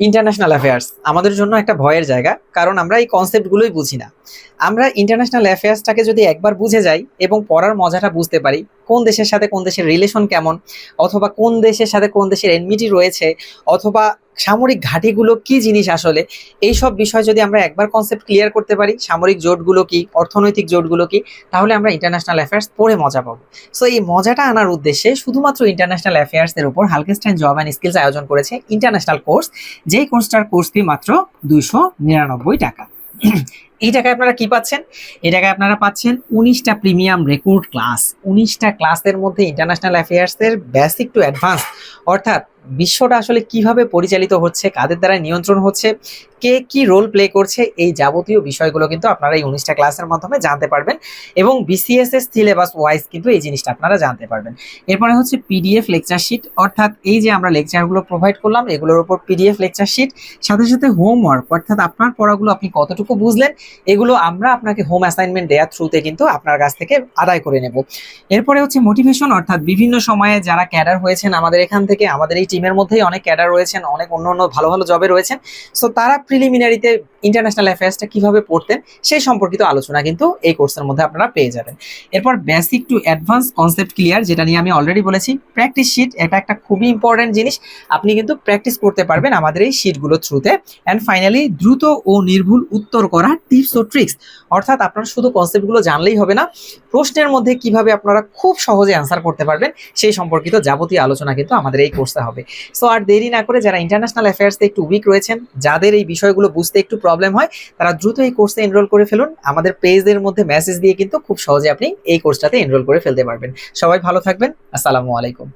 International affairs আমাদের জন্য একটা ভয়ের জায়গা, কারণ আমরা এই কনসেপ্টগুলোই বুঝি না। আমরা ইন্টারন্যাশনাল অ্যাফেয়ার্সটাকে যদি একবার বুঝে যাই এবং পড়ার মজাটা বুঝতে পারি, কোন দেশের সাথে কোন দেশের রিলেশন কেমন, অথবা কোন দেশের সাথে কোন দেশের এনমিটি রয়েছে, অথবা সামরিক ঘাঁটিগুলো কি জিনিস আসলে? এই সব বিষয় যদি আমরা একবার কনসেপ্ট ক্লিয়ার করতে পারি, সামরিক জোটগুলো কি, অর্থনৈতিক জোটগুলো কি, তাহলে আমরা ইন্টারন্যাশনাল অ্যাফেয়ার্স পড়ে মজা পাবো। সো এই মজাটা আনার উদ্দেশ্যে শুধুমাত্র ইন্টারন্যাশনাল অ্যাফেয়ার্সের উপর হালকেস্টাইন জব অ্যান্ড স্কিলস আয়োজন করেছে ইন্টারন্যাশনাল কোর্স যেই কোর্সটার কোর্স ফি মাত্র দুইশো নিরানব্বই টাকা। এই টাকায় আপনারা কি পাচ্ছেন? এই টাকায় আপনারা পাচ্ছেন উনিশটা প্রিমিয়াম রেকর্ড ক্লাস। উনিশটা ক্লাসের মধ্যে ইন্টারন্যাশনাল অ্যাফেয়ার্সের বেসিক টু অ্যাডভান্স অর্থাৎ বিশ্বটা আসলে কীভাবে পরিচালিত হচ্ছে, কাদের দ্বারা নিয়ন্ত্রণ হচ্ছে, কে কি রোল প্লে করছে, এই যাবতীয় বিষয়গুলো কিন্তু আপনারা এই উনিশটা ক্লাসের মাধ্যমে জানতে পারবেন এবং বিসিএস এর সিলেবাস ওয়াইজ কিন্তু এই জিনিসটা আপনারা জানতে পারবেন। এরপরে হচ্ছে পিডিএফ লেকচার শিট অর্থাৎ এই যে আমরা লেকচারগুলো প্রোভাইড করলাম, এগুলোর উপর পিডিএফ লেকচার শিট সাথে সাথে হোমওয়ার্ক অর্থাৎ আপনার পড়াগুলো আপনি কতটুকু বুঝলেন এগুলো আমরা আপনাকে হোম অ্যাসাইনমেন্ট দেওয়ার থ্রুতে কিন্তু আপনার কাছ থেকে আদায় করে নেব। এরপরে হচ্ছে মোটিভেশন অর্থাৎ বিভিন্ন সময়ে যারা ক্যাডার হয়েছেন আমাদের এখান থেকে, আমাদের এই টিমের মধ্যেই অনেক ক্যাডার রয়েছেন, অনেক অন্য অন্য ভালো ভালো জবে রয়েছেন। সো তারা প্রিলিমিনারিতে ইন্টারন্যাশনাল অ্যাফেয়ার্সটা কীভাবে পড়তেন সেই সম্পর্কিত আলোচনা কিন্তু এই কোর্সের মধ্যে আপনারা পেয়ে যাবেন। এরপর basic to advance concept clear যেটা নিয়ে আমি অলরেডি বলেছি প্র্যাকটিস শিট এটা একটা খুবই ইম্পর্টেন্ট জিনিস। আপনি কিন্তু প্র্যাকটিস করতে পারবেন আমাদের এই শিটগুলোর থ্রুতে অ্যান্ড ফাইনালি দ্রুত ও নির্ভুল উত্তর করা টিপস ও ট্রিক্স। অর্থাৎ আপনারা শুধু কনসেপ্টগুলো জানলেই হবে না, প্রশ্নের মধ্যে কীভাবে আপনারা খুব সহজে অ্যান্সার করতে পারবেন সেই সম্পর্কিত যাবতীয় আলোচনা কিন্তু আমাদের এই কোর্সে হবে। সো আর দেরি না করে যারা ইন্টারন্যাশনাল অ্যাফেয়ার্সে একটু উইক রয়েছেন, যাদের এই বিষয়গুলো বুঝতে একটু প্রবলেম হয়, তারা দ্রুত এই কোর্সে এনরোল করে ফেলুন। আমাদের পেজের মধ্যে মেসেজ দিয়ে কিন্তু খুব সহজে আপনি এই কোর্সটাতে এনরোল করে ফেলতে পারবেন। সবাই ভালো থাকবেন। আসসালামু আলাইকুম।